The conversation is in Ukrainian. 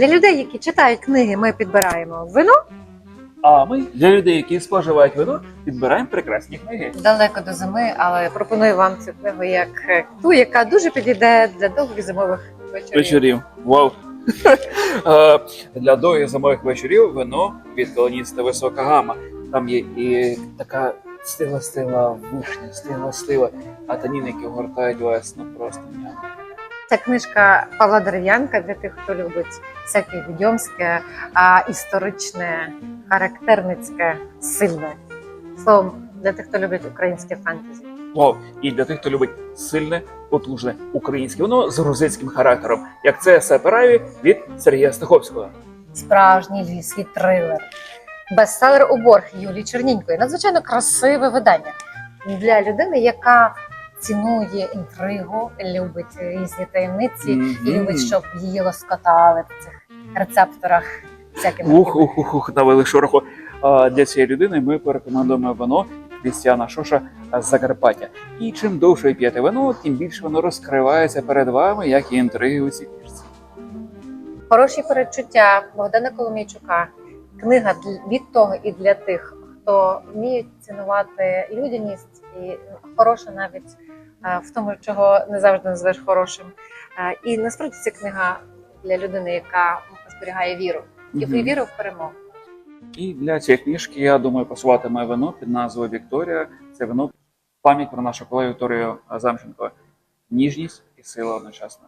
Для людей, які читають книги, ми підбираємо вино А ми для людей, які споживають вино, підбираємо прекрасні книги. далеко до зими, але пропоную вам цю книгу як е, ту, яка дуже підійде для довгих зимових вечорів. Вечорів. Вау. Е, Для довгих зимових вечорів вино від колоніста Висока Гама. Там є і така стила стила вишня, стила стила, а таніни, які огортають вас, ну просто ням. Ця книжка Павла Дерев'янка для тих, хто любить всяке відьомське, історичне, характерницьке, сильне. Словом, для тих, хто любить українське фентезі. Вау! І для тих, хто любить сильне, потужне українське вино з грузинським характером, як це Сапераві від Сергія Стаховського. Справжній львівський трилер. Бестселер у борг Юлії Чернінької. Надзвичайно красиве видання для людини, яка цінує інтригу, любить різні таємниці і любить, щоб її лоскотали в цих рецепторах всякими. Ух, ух, ух, ух, навели шороху. Для цієї людини ми порекомендуємо вино Крістіана Шоша з Закарпаття. І чим довше ви п'єте вино, тим більше воно розкривається перед вами, як і інтриги у цій книжці. Хороші передчуття Богдана Коломійчука. Книга від того і для тих, хто вміє цінувати людяність і хороше навіть в тому, чого не завжди називаєш хорошим. І насправді ця книга для людини, яка зберігає віру і угу. віру в перемогу. І для цієї книжки, я думаю, пасуватиме вино під назвою Вікторія. Це вино пам'ять про нашу колегу Вікторію Замченко. Ніжність і сила одночасно.